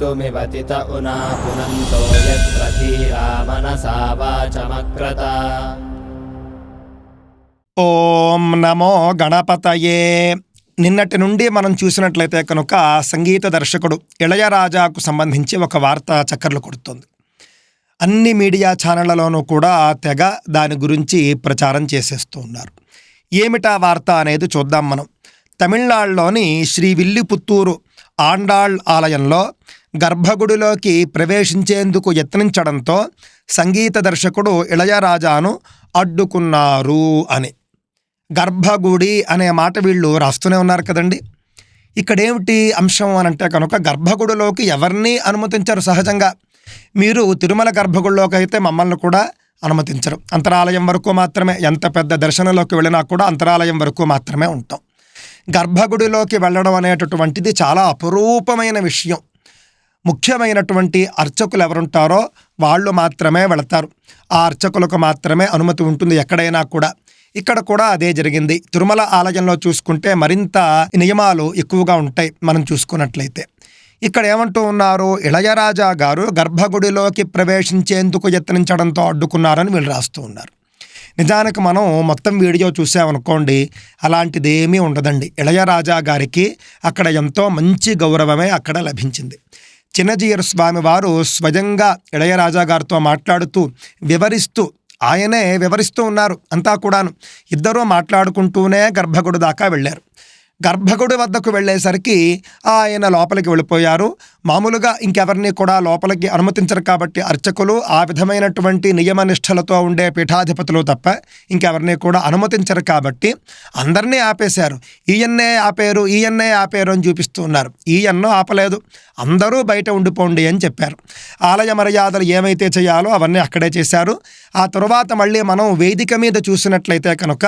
कर्तुमिवतित उना पुनन्तो यत्र धीरा मनसा वाचमक्रत ఓం నమో గణపతయే నిన్నటి నుండి మనం చూసినట్లయితే కనుక సంగీత దర్శకుడు ఇళయరాజాకు సంబంధించి ఒక వార్త చక్కర్లు కొడుతుంది అన్ని మీడియా ఛానళ్లలోనూ కూడా తెగ దాని గురించి ప్రచారం చేసేస్తూ ఉన్నారు ఏమిటా వార్త అనేది చూద్దాం మనం తమిళనాడులోని శ్రీ విల్లిపుత్తూరు ఆండాళ్ ఆలయంలో గర్భగుడిలోకి ప్రవేశించేందుకు యత్నించడంతో సంగీత దర్శకుడు ఇళయరాజాను అడ్డుకున్నారు అని. గర్భగుడి అనే మాట వీళ్ళు రాస్తూనే ఉన్నారు కదండి. ఇక్కడేమిటి అంశం అని అంటే కనుక గర్భగుడిలోకి ఎవరిని అనుమతించరు సహజంగా. మీరు తిరుమల గర్భగుడిలోకి అయితే మమ్మల్ని కూడా అనుమతించరు. అంతరాలయం వరకు మాత్రమే. ఎంత పెద్ద దర్శనంలోకి వెళ్ళినా కూడా అంతరాలయం వరకు మాత్రమే ఉంటాం. గర్భగుడిలోకి వెళ్ళడం అనేటటువంటిది చాలా అపురూపమైన విషయం. ముఖ్యమైనటువంటి అర్చకులు ఎవరుంటారో వాళ్ళు మాత్రమే వెళతారు. ఆ అర్చకులకు మాత్రమే అనుమతి ఉంటుంది ఎక్కడైనా కూడా. ఇక్కడ కూడా అదే జరిగింది. తిరుమల ఆలయంలో చూసుకుంటే మరింత నియమాలు ఎక్కువగా ఉంటాయి మనం చూసుకున్నట్లయితే. ఇక్కడ ఏమంటూ ఉన్నారు? ఇళయరాజా గారు గర్భగుడిలోకి ప్రవేశించేందుకు యత్నించడంతో అడ్డుకున్నారని వీళ్ళు రాస్తూ ఉన్నారు. నిజానికి మనం మొత్తం వీడియో చూసామనుకోండి అలాంటిదేమీ ఉండదండి. ఇళయరాజా గారికి అక్కడ ఎంతో మంచి గౌరవమే అక్కడ లభించింది. చిన్నజీయర్ స్వామి వారు స్వయంగా ఇళయరాజా గారితో మాట్లాడుతూ వివరిస్తూ ఆయనే వివరిస్తూ ఉన్నారు అంతా కూడాను. ఇద్దరూ మాట్లాడుకుంటూనే గర్భగుడి దాకా వెళ్ళారు. గర్భగుడి వద్దకు వెళ్ళేసరికి ఆయన లోపలికి వెళ్ళిపోయారు. మామూలుగా ఇంకెవరిని కూడా లోపలికి అనుమతించరు కాబట్టి అర్చకులు ఆ విధమైనటువంటి నియమనిష్టలతో ఉండే పీఠాధిపతులు తప్ప ఇంకెవరిని కూడా అనుమతించరు కాబట్టి అందరినీ ఆపేశారు. ఈయన్నే ఆపేరు ఈయన్నే ఆపేరు అని చూపిస్తూ ఉన్నారు. ఈయన్నో ఆపలేదు. అందరూ బయట ఉండిపోండి అని చెప్పారు. ఆలయ మర్యాదలు ఏమైతే చేయాలో అవన్నీ అక్కడే చేశారు. ఆ తరువాత మళ్ళీ మనం వేదిక మీద చూసినట్లయితే కనుక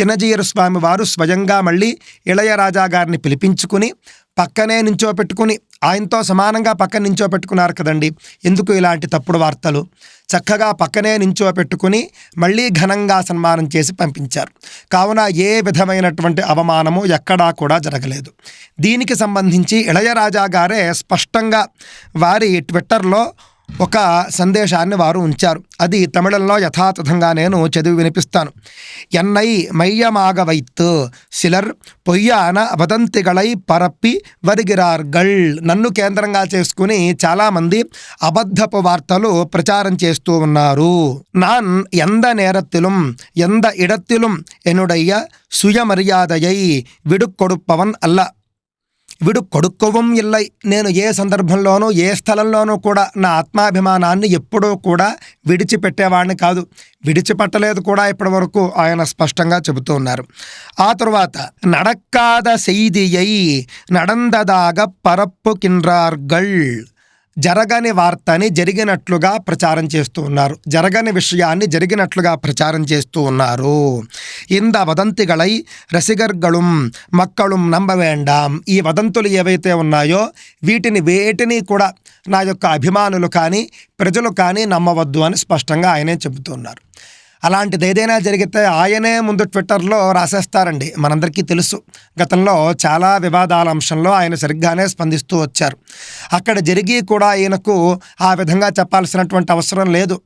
చిన్నజీయరు స్వామి వారు స్వయంగా మళ్ళీ ఇళయరాజా గారిని పిలిపించుకుని పక్కనే నించోపెట్టుకుని ఆయనతో సమానంగా పక్కన నించోపెట్టుకున్నారు కదండి. ఎందుకు ఇలాంటి తప్పుడు వార్తలు? చక్కగా పక్కనే నించోపెట్టుకుని మళ్ళీ ఘనంగా సన్మానం చేసి పంపించారు. కావున ఏ విధమైనటువంటి అవమానము ఎక్కడా కూడా జరగలేదు. దీనికి సంబంధించి ఇళయరాజా గారే స్పష్టంగా వారి ట్విట్టర్లో ఒక సందేశాన్ని వారు ఉంచారు. అది తమిళంలో యథాతథంగా నేను చదివి వినిపిస్తాను. ఎన్నై మయ్యమాగవైత్ సిలర్ పొయ్యాన వదంతిగలై పరప్పి వరిగిరార్గళ్ నన్ను కేంద్రంగా చేసుకుని చాలామంది అబద్ధపు వార్తలు ప్రచారం చేస్తూ ఉన్నారు. నాన్ ఎంద నేరత్తిலும் ఎంద இடத்திலும் ఎనుడయ్య சுயமரியாதையை விடுக்கொடுப்பவன் అల్ల. విడు కొడుక్కోవం ఇల్లై. నేను ఏ సందర్భంలోనూ ఏ స్థలంలోనూ కూడా నా ఆత్మాభిమానాన్ని ఎప్పుడూ కూడా విడిచిపెట్టేవాడిని కాదు. విడిచిపెట్టలేదు కూడా ఇప్పటి వరకు ఆయన స్పష్టంగా చెబుతూ ఉన్నారు. ఆ తరువాత నడక్కాద సెయ్దియై నడందదాగ పరప్పు కిన్రార్గళ్ జరగని వార్తని జరిగినట్లుగా ప్రచారం చేస్తూ ఉన్నారు. జరగని విషయాన్ని జరిగినట్లుగా ప్రచారం చేస్తూ ఉన్నారు. ఇంద వదంతిగలై రసిగర్గళం మక్కళం నమ్మవేండాం ఈ వదంతులు ఏవైతే ఉన్నాయో వీటిని వేటిని కూడా నా యొక్క అభిమానులు కానీ ప్రజలు కానీ నమ్మవద్దు అని స్పష్టంగా ఆయనే చెబుతున్నారు. అలాంటిది ఏదైనా జరిగితే ఆయనే ముందు ట్విట్టర్లో రాసేస్తారండి. మనందరికీ తెలుసు. గతంలో చాలా వివాదాల అంశంలో ఆయన సరిగ్గానే స్పందిస్తూ వచ్చారు. అక్కడ జరిగి కూడా ఆయనకు ఆ విధంగా చెప్పాల్సినటువంటి అవసరం లేదు.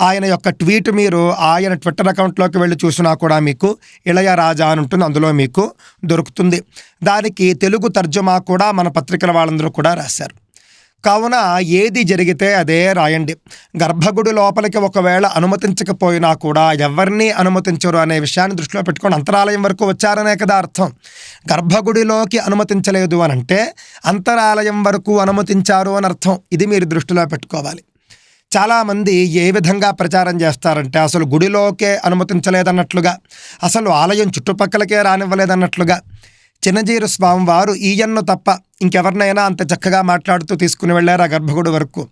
ఆయన యొక్క ట్వీట్ మీరు ఆయన ట్విట్టర్ అకౌంట్లోకి వెళ్ళి చూసినా కూడా మీకు ఇళయరాజా అని ఉంటుంది. అందులో మీకు దొరుకుతుంది. దానికి తెలుగు తర్జుమా కూడా మన పత్రికల వాళ్ళందరూ కూడా రాశారు. కావున ఏది జరిగితే అదే రాయండి. గర్భగుడి లోపలికి ఒకవేళ అనుమతించకపోయినా కూడా ఎవరిని అనుమతించరు అనే విషయాన్ని దృష్టిలో పెట్టుకొని అంతరాలయం వరకు వచ్చారనే కదా అర్థం. గర్భగుడిలోకి అనుమతించలేదు అని అంటే అంతరాలయం వరకు అనుమతించారు అని అర్థం. ఇది మీరు దృష్టిలో పెట్టుకోవాలి. చాలామంది ఏ విధంగా ప్రచారం చేస్తారంటే అసలు గుడిలోకే అనుమతించలేదన్నట్లుగా అసలు ఆలయం చుట్టుపక్కలకే రానివ్వలేదన్నట్లుగా చిన్నజీరు స్వామి వారు ఈయన్ను తప్ప ఇంకెవరినైనా అంత చక్కగా మాట్లాడుతూ తీసుకుని వెళ్ళారు ఆ గర్భగుడి వరకు?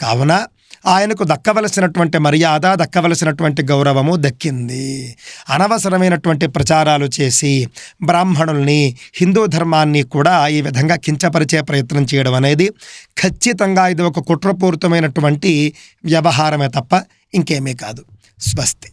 కావున ఆయనకు దక్కవలసినటువంటి మర్యాద దక్కవలసినటువంటి గౌరవము దక్కింది. అనవసరమైనటువంటి ప్రచారాలు చేసి బ్రాహ్మణుల్ని హిందూ ధర్మాన్ని కూడా ఈ విధంగా కించపరిచే ప్రయత్నం చేయడం అనేది ఖచ్చితంగా ఇది ఒక కుట్రపూరితమైనటువంటి వ్యవహారమే తప్ప ఇంకేమీ కాదు. స్వస్తి.